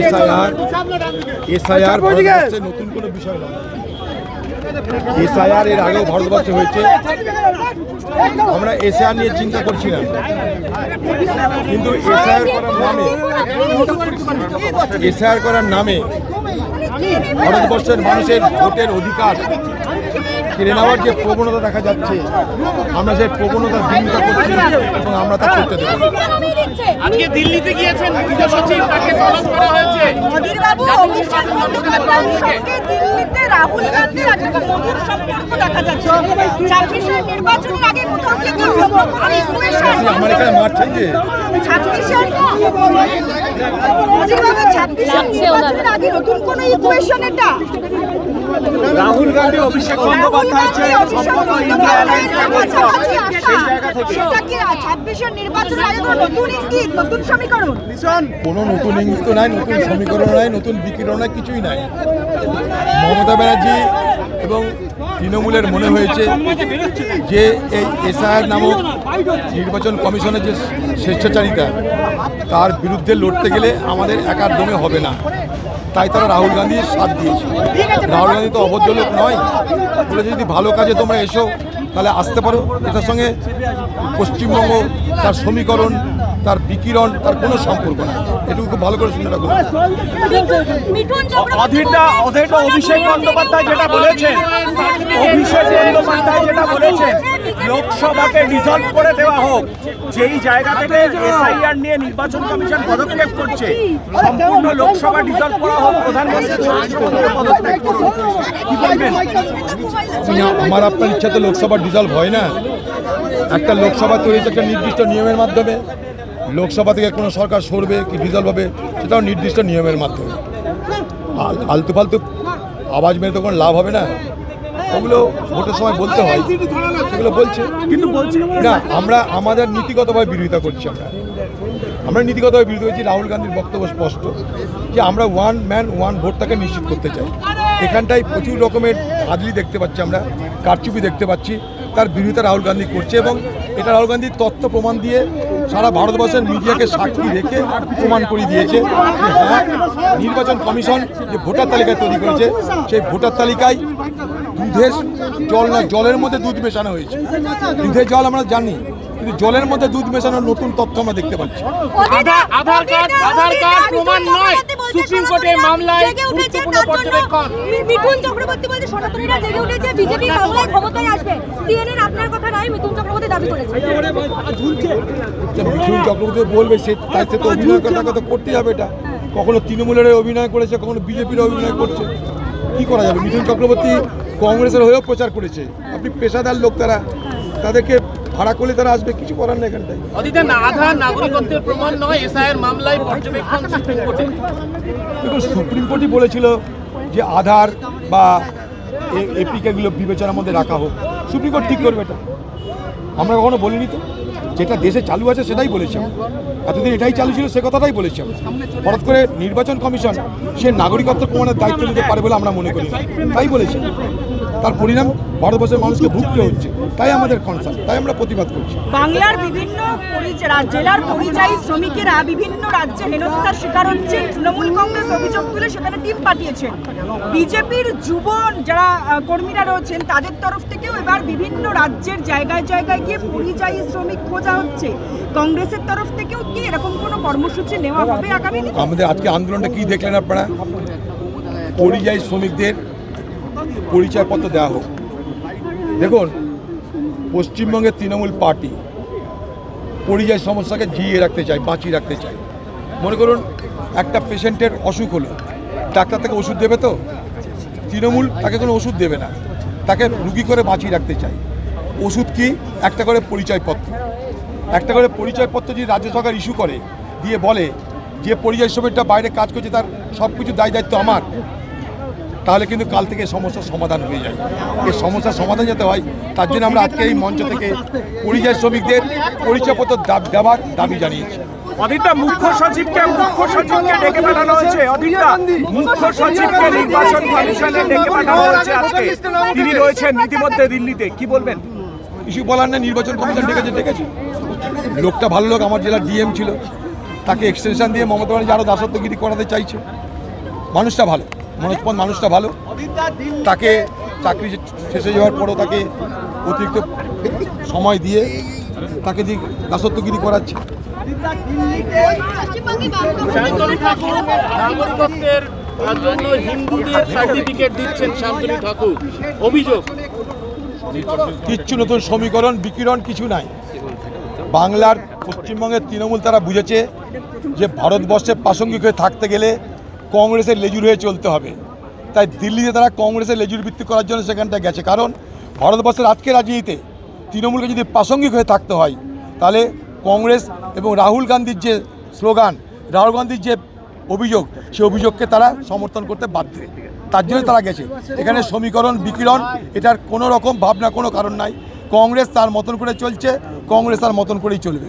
SIR SIR ভারতবর্ষে নতুন কোনো বিষয় নয়। এসআইআর এর আগেও ভারতবর্ষে হয়েছে। আমরা এসআইআর নিয়ে চিন্তা করছি না। কিন্তু এসআইআর করার নামে এসআইআর করার নামে ভারতবর্ষের মানুষের ভোটের অধিকার কেড়ে নেওয়ার যে প্রবণতা দেখা যাচ্ছে আমরা সেই প্রবণতা বিরোধিতা করছি এবং আমরা তা করতে দেবো। আজকে দিল্লিতে গিয়েছেন মুখ্য সচিব তাকে তলব করা হয়েছে। দিল্লিতে রাহুল গান্ধীর একটা মধুর সম্পর্ক দেখা যাচ্ছে। ছাব্বিশের নির্বাচনের আগে কোথাও কি কোনো ইকুয়েশন আমার এখানে মারছেন যে ছাব্বিশের ছাব্বিশের নির্বাচনের আগে নতুন কোনো ইকুয়েশন এটা? রাহুল গান্ধী অভিষেক বন্দ্যোপাধ্যায়ের যে সম্পর্ক ইন্ডিয়া অ্যালায়েন্সে বলছে সেই জায়গা থেকে। সেটা কি ছাব্বিশের নির্বাচনের আগে কোনো নতুন ইঙ্গিত নতুন সমীকরণ? কোনো নতুন ইঙ্গিত নাই নতুন সমীকরণ নাই নতুন বিকিরণ নাই কিছুই নাই। মমতা ব্যানার্জি এবং তৃণমূলের মনে হয়েছে যে এই এসআইআর নামক নির্বাচন কমিশনের যে স্বেচ্ছাচারিতা, তার বিরুদ্ধে লড়তে গেলে আমাদের একার দমে হবে না। তাই তারা রাহুল গান্ধীর সাথ দিয়েছে। রাহুল গান্ধী তো অবদ্ধ লোক নয়। বলেছে যদি ভালো কাজে তোমরা এসো, তাহলে আসতে পারো। এটার সঙ্গে পশ্চিমবঙ্গ তার সমীকরণ তার বিকিরণ তার কোনো সম্পর্ক নেই। এটুকু খুব ভালো করে শুনে রাখুন। মিঠুন অধীরটা অধীরটা অভিষেক বন্দ্যোপাধ্যায় যেটা বলেছেন অভিষেক বন্দ্যোপাধ্যায় যেটা বলেছেন লোকসভাকে ডিসলভ করে দেওয়া হোক যেই জায়গা থেকে এসআইআর নিয়ে নির্বাচন কমিশন পদক্ষেপ করছে সম্পূর্ণ লোকসভা ডিসলভ করা হোক প্রধানমন্ত্রী পদক্ষেপ করুন। কি বলবেন? না, আমার আপনার ইচ্ছা তো লোকসভা ডিজলভ হয় না। একটা লোকসভা তৈরি হয়েছে একটা নির্দিষ্ট নিয়মের মাধ্যমে লোকসভা থেকে কোনো সরকার সরবে কি ডিজলভ হবে সেটাও নির্দিষ্ট নিয়মের মাধ্যমে। আল- আলতু ফালতু আওয়াজ মেরে তো কোনো লাভ হবে না। ওগুলো ভোটের সময় বলতে হয় সেগুলো বলছে। কিন্তু বলছি না। আমরা আমাদের নীতিগতভাবে বিরোধিতা করছি আমরা। আমরা নীতিগতভাবে বিরোধিতা করছি রাহুল গান্ধীর বক্তব্য স্পষ্ট যে আমরা ওয়ান ম্যান ওয়ান ভোটটাকে নিশ্চিত করতে চাই। এখানটায় প্রচুর রকমের আদলি দেখতে পাচ্ছি আমরা কারচুপি দেখতে পাচ্ছি। তার বিরোধিতা রাহুল গান্ধী করছে এবং এটা রাহুল গান্ধীর তথ্য প্রমাণ দিয়ে সারা ভারতবর্ষের মিডিয়াকে সাক্ষী রেখে প্রমাণ করে দিয়েছে যে হ্যাঁ নির্বাচন কমিশন যে ভোটার তালিকা তৈরি করেছে, সেই ভোটার তালিকায় দুধের জল না, জলের মধ্যে দুধ মেশানো হয়েছে। দুধের জল আমরা জানি, কিন্তু জলের মধ্যে দুধ মেশানোর নতুন তথ্য আমরা দেখতে পাচ্ছি। আধার কার্ড আধার কার্ড প্রমাণ নয়। সুপ্রিম কোর্টে মামলায় গুরুত্বপূর্ণ পর্যবেক্ষণ। মিঠুন চক্রবর্তী বলছে সনাতনীরা জেগে উঠেছে বিজেপি বাংলায় ক্ষমতায় আসবে। সিএনএন আপনার কথা নাই মিঠুন চক্রবর্তী দাবি করেছে। মিঠুন চক্রবর্তী বলবে সে তাই সে তো অভিনয় করে তাকে তো করতেই হবে এটা। কখনো তৃণমূলের অভিনয় করেছে কখনো বিজেপির অভিনয় করছে। কি করা যাবে? মিঠুন চক্রবর্তী কংগ্রেসের হয়েও প্রচার করেছে। আপনি পেশাদার লোক তারা। তাদেরকে ভাড়া করলে তারা আসবে কিছু করার নেই এখানটায়। নাগরিকত্বের প্রমাণ নয় এসআইয়ের মামলায় পর্যবেক্ষণ সুপ্রিম কোর্টে দেখুন সুপ্রিম কোর্টই বলেছিল যে আধার বা এপিকেগুলো বিবেচনার মধ্যে রাখা হোক। সুপ্রিম কোর্ট ঠিক করবে এটা। আমরা কখনো বলিনি তো। যেটা দেশে চালু আছে সেটাই বলেছি। এতদিন এটাই চালু ছিল সে কথাটাই বলেছি হঠাৎ করে নির্বাচন কমিশন সে নাগরিকত্ব প্রমাণের দায়িত্ব নিতে পারে বলে আমরা মনে করি তাই বলেছি। তার পরিণাম ভারতবর্ষের মানুষকে ভুগতে হচ্ছে। তাই আমাদের কনসার্ন তাই আমরা প্রতিবাদ করছি। বাংলার বিভিন্ন জেলার পরিযায়ী শ্রমিকেরা বিভিন্ন রাজ্যে হেনস্থার শিকার হচ্ছে। তৃণমূল কংগ্রেস অভিযোগ তুলে সেখানে টিম পাঠিয়েছেন বিজেপির যুব যারা কর্মীরা রয়েছেন তাদের তরফ থেকেও এবার বিভিন্ন রাজ্যের জায়গায় জায়গায় গিয়ে পরিযায়ী শ্রমিক খোঁজা হচ্ছে। কংগ্রেসের তরফ থেকেও কি এরকম কোনো কর্মসূচি নেওয়া হবে আগামী আমাদের আজকে আন্দোলনটা কি দেখলেন আপনারা? পরিযায়ী শ্রমিকদের পরিচয়পত্র দেওয়া হোক। দেখুন, পশ্চিমবঙ্গের তৃণমূল পার্টি পরিযায়ী সমস্যাকে জিয়ে রাখতে চায়, বাঁচিয়ে রাখতে চায়। মনে করুন, একটা পেশেন্টের অসুখ হলো, ডাক্তার তাকে ওষুধ দেবে তো? তৃণমূল তাকে কোনো ওষুধ দেবে না। তাকে রুগী করে বাঁচিয়ে রাখতে চায়। ওষুধ কি? একটা করে পরিচয়পত্র। একটা করে পরিচয়পত্র যদি রাজ্য সরকার ইস্যু করে, দিয়ে বলে যে পরিযায়ী শ্রমিকটা বাইরে কাজ করছে, তার সব কিছু দায় দায়িত্ব আমার তাহলে কিন্তু কাল থেকে সমস্যার সমাধান হয়ে যায়। এই সমস্যার সমাধান যাতে হয় তার জন্য আমরা আজকে এই মঞ্চ থেকে পরিযায়ী শ্রমিকদের পরিচয়পত্র দেওয়ার দাবি জানিয়েছি। মুখ্য সচিবকে মুখ্য সচিবকে ডেকে পাঠানো হয়েছে। অধীরটা মুখ্য সচিবকে নির্বাচন কমিশনে ডেকে পাঠানো হয়েছে আজকে। তিনি রয়েছেন ইতিমধ্যে দিল্লিতে। কি বলবেন? কিছু বলার না নির্বাচন কমিশন ডেকেছে ডেকেছে। লোকটা ভালো লোক আমার জেলার ডিএম ছিল। তাকে এক্সটেনশন দিয়ে মমতা ব্যানার্জি আরও দাসত্বগিরি করাতে চাইছে। মানুষটা ভালো। মনোজ পন্থ মানুষটা ভালো। তাকে চাকরি শেষে যাওয়ার পরও তাকে অতিরিক্ত সময় দিয়ে তাকে দিয়ে দাসত্বগিরি করাচ্ছে। নাগরিকত্বের জন্য হিন্দুদের সার্টিফিকেট দিচ্ছেন শান্তনু ঠাকুর। অভিযোগ? কিচ্ছু নতুন সমীকরণ বিকিরণ কিছু নাই। বাংলার পশ্চিমবঙ্গের তৃণমূল তারা বুঝেছে যে ভারতবর্ষে প্রাসঙ্গিক হয়ে থাকতে গেলে কংগ্রেসের লেজুর হয়ে চলতে হবে। তাই দিল্লিতে তারা কংগ্রেসের লেজুর ভিত্তি করার জন্য সেখানটা গেছে। কারণ ভারতবর্ষের আজকের রাজনীতিতে তৃণমূলকে যদি প্রাসঙ্গিক হয়ে থাকতে হয়, তাহলে কংগ্রেস এবং রাহুল গান্ধীর যে স্লোগান, রাহুল গান্ধীর যে অভিযোগ সেই অভিযোগকে তারা সমর্থন করতে বাধ্য। তার জন্য তারা গেছে। এখানে সমীকরণ, বিকিরণ, এটার কোনো রকম ভাবনা, কোনো কারণ নাই। কংগ্রেস তার মতন করে চলছে, কংগ্রেস তার মতন করেই চলবে।